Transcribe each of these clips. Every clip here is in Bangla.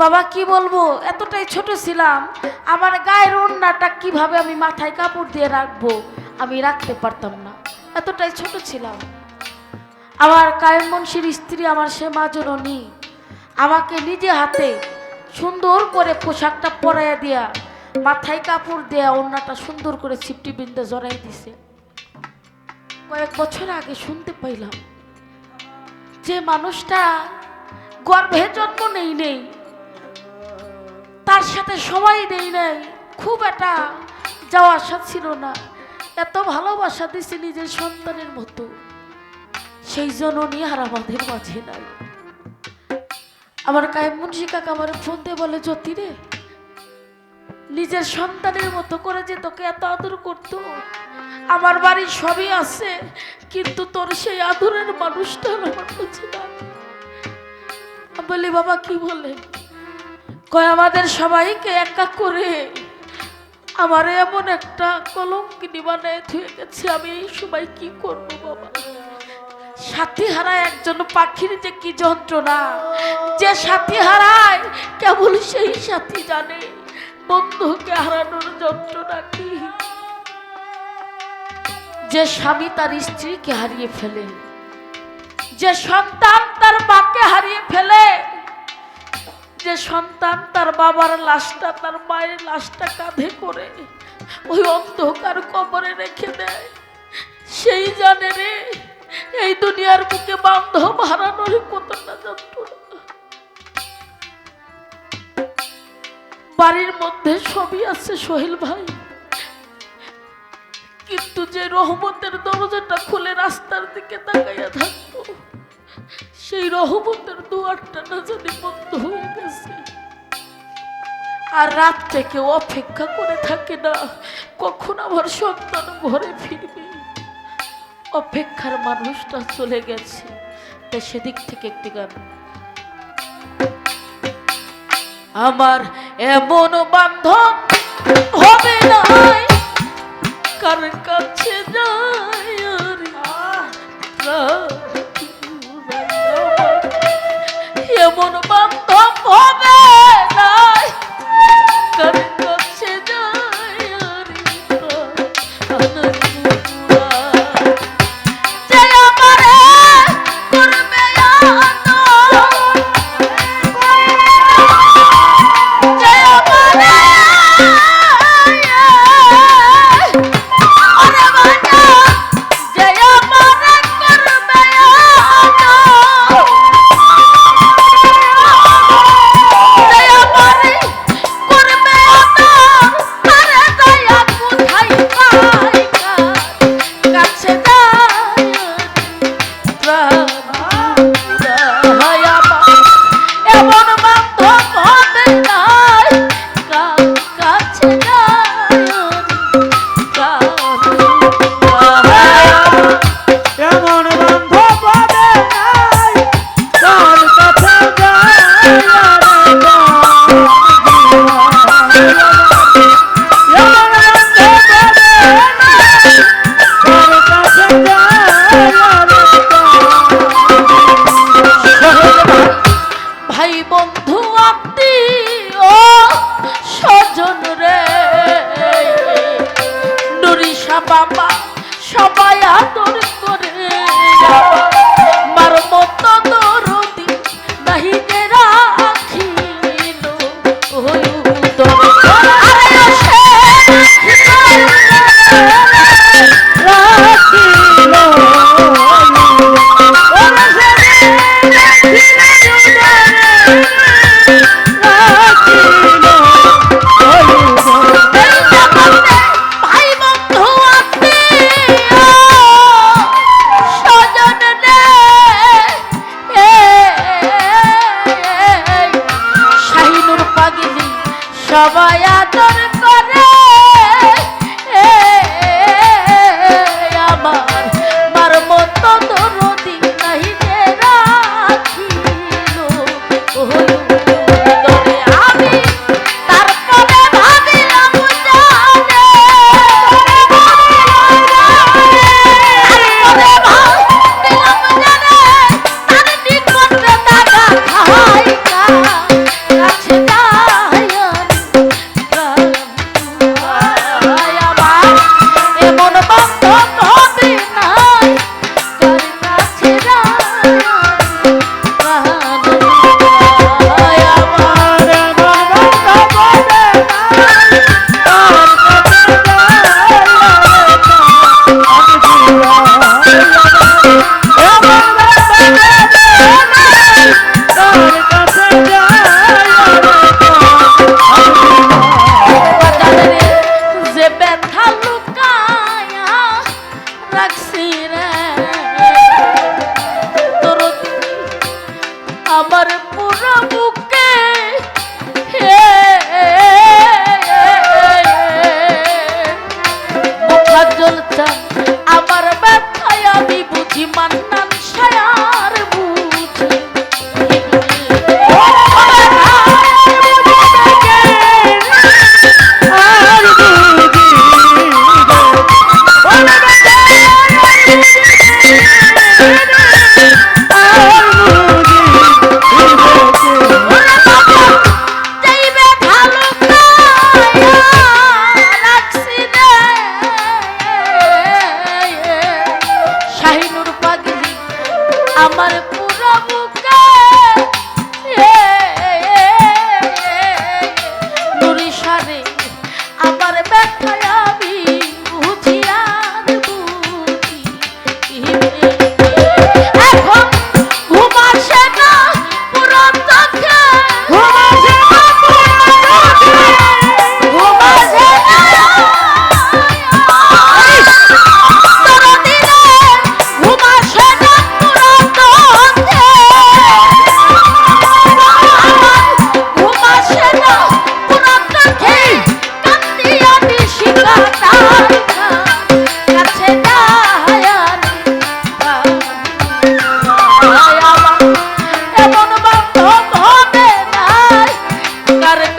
বাবা, কি বলব? এতটাই ছোট ছিলাম। আমার গায়ের ওড়নাটা কীভাবে আমি মাথায় কাপড় দিয়ে রাখব, আমি রাখতে পারতাম না। এতটাই ছোট ছিলাম। আমার কায়েম মুন্সির স্ত্রী আমার সে মা জননী, আমাকে নিজে হাতে সুন্দর করে পোশাকটা পরাইয়া দিয়া মাথায় কাপড় দেয়া ওড়নাটা সুন্দর করে ছিপটি বিন্দে জড়াই দিছে। কয়েক বছর আগে শুনতে পাইলাম যে মানুষটা গর্ভে জন্ম নেই নেই। তার সাথে সময় নেই নাই। খুব একটা যাওয়া আসা ছিল না। এত ভালোবাসা দিছে নিজের সন্তানের মতো। সেই জননী আর আমাদের মাঝে নাই। আমার কায়েম মুন্সি কাকা আমার ফোন দিয়ে বলে, জ্যোতি রে, নিজের সন্তানের মতো করে যে তোকে এত আদর করতো, আমার বাড়ি সবই আছে, কিন্তু তোর সেই আদরের মানুষটা আমার কাছে আমি বলি, বাবা, কি বলে? কয়, আমাদের সবাইকে একা করে আমার এমন একটা কলঙ্কিনী বানায় ধুয়ে গেছে, আমি এই সময় কি করব, বাবা? সাথী হারায় একজন পাখির যে কি যন্ত্রণা, যে সাথী হারায় কেবল সেই সাথী জানে বন্ধুকে হারানোর যন্ত্রণা কি। যে স্বামী তার স্ত্রীকে হারিয়ে ফেলে, যে সন্তান তার মাকে হারিয়ে ফেলে যে সন্তান তার বাবার লাশটা, তার মায়ের লাশটা কাঁধে করে ওই অন্ধকার কবরে রেখে দেয়। সেই জানে রে, এই দুনিয়ার বুকে বান্ধব হারানোর কতটা যন্ত্রণা। বাড়ির মধ্যে সবই আছে সোহেল ভাই। কিন্তু যে রহমতের দরজাটা খুলে রাস্তার দিকে তাকাইয়া থাকতো, সেই রহমতের দুয়ারটা না জানি বন্ধ হয়ে গেছে আর রাত থেকে অপেক্ষা করে থাকে না, কখন আমার সন্তান ঘরে ফিরবে? অপেক্ষার মানুষটা চলে গেছে। তাই সেদিক থেকে একটি গান। আমার এমন বান্ধব বাবা সবাই আদর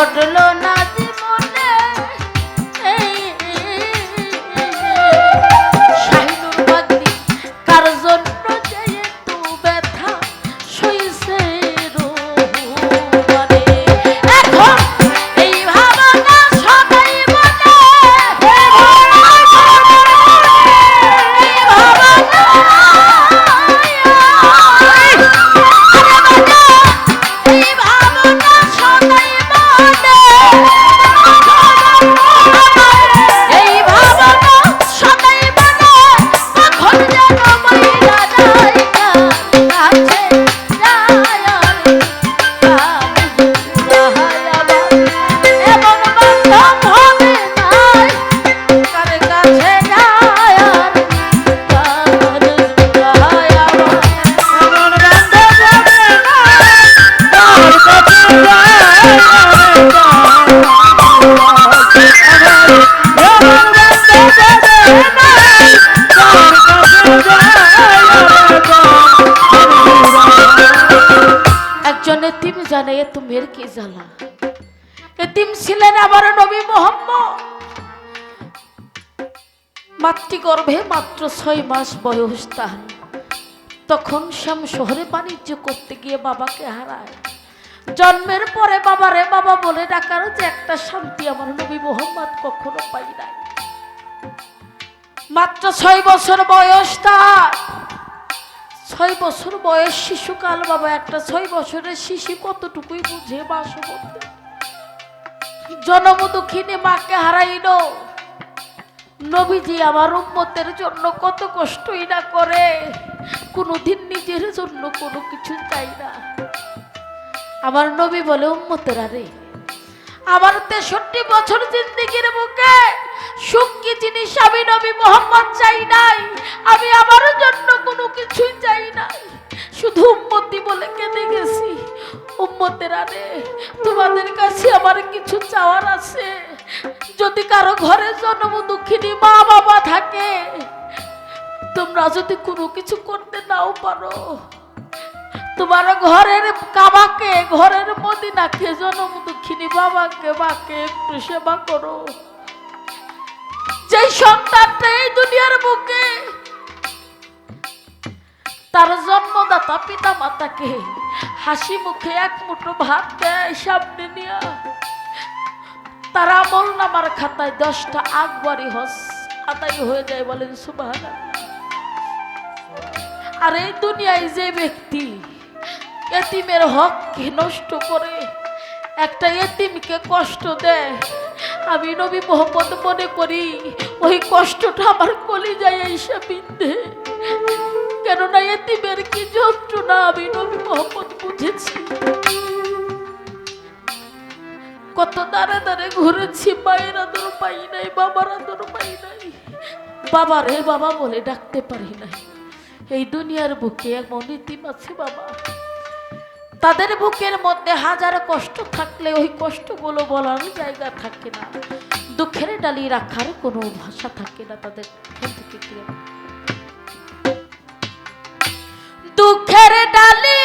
ঘটলো তুমের কি জ্বালা? এতিম ছিলেন আমার নবী মোহাম্মদ। মাতৃগর্ভে মাত্র ছয় মাস বয়স তার। তখন শ্যাম শহরে বাণিজ্য করতে গিয়ে বাবাকে হারায়। জন্মের পরে বাবারে বাবা বলে ডাকার যে একটা শান্তি আমার নবী মোহাম্মদ কখনো পাই নাই। মাত্র ছয় বছর বয়স তার। ছয় বছর বয়স শিশুকাল, বাবা, একটা ছয় বছরের শিশু কতটুকুই বুঝে বাস জনম দুঃখিনী মাকে হারাইল। নবীজি আমার উম্মতের জন্য কত কষ্টই না করে। কোনোদিন নিজের জন্য কোনো কিছু চাই না। আমার নবী বলে, উম্মতের আরে আমার তেষট্টি বছর জিন্দিগির বুকে সুখ জিনিস আমি নবী মোহাম্মদ চাই নাই? আমি আমার জন্য কোনো কিছুই চাই নাই শুধু উম্মতি বলে কেঁদে গেছি। উম্মতের আরে তোমাদের কাছে আমার কিছু চাওয়ার আছে। যদি কারও ঘরে জন্ম দুঃখিনী মা বাবা থাকে, তোমরা যদি কোনো কিছু করতে নাও পারো। তোমার ঘরের কাবাকে, ঘরের মদিনাকে, জনম দুঃখিনী বাবাকে, মাকে একটু সেবা করো। যেই সন্তানটা এই দুনিয়ার বুকে জন্মদাতা পিতা মাতাকে। হাসি মুখে এক মুঠো ভাত দেয় সামনে নিয়ে। তার আমল নামার খাতায় দশটা আকবরী হস আদায় হয়ে যায় বলেন সুবাহ আর এই দুনিয়ায় যে ব্যক্তি এতিমের হককে নষ্ট করে, একটা এতিমকে কষ্ট দেয়, আমি নবী মোহাম্মদ মনে করি, ওই কষ্টটা আমার কলিজায় এসে বিন্ধে। কেননা এতিমের কি যন্ত্রণা? আমি নবী মোহাম্মদ বুঝেছি। কত দাঁড়ে দাঁড়ে ঘুরেছি, মায়ের আদর পাই নাই, বাবার আদর পাই নাই। বাবারে বাবা বলে ডাকতে পারি নাই। এই দুনিয়ার বুকে এমন ইতিম আছে বাবা। তাদের বুকের মধ্যে হাজার কষ্ট থাকলে ওই কষ্টগুলো বলার জায়গা থাকে না। দুঃখের ডালি রাখার কোনো ভাষা থাকে না তাদের। থেকে গাছের ডালে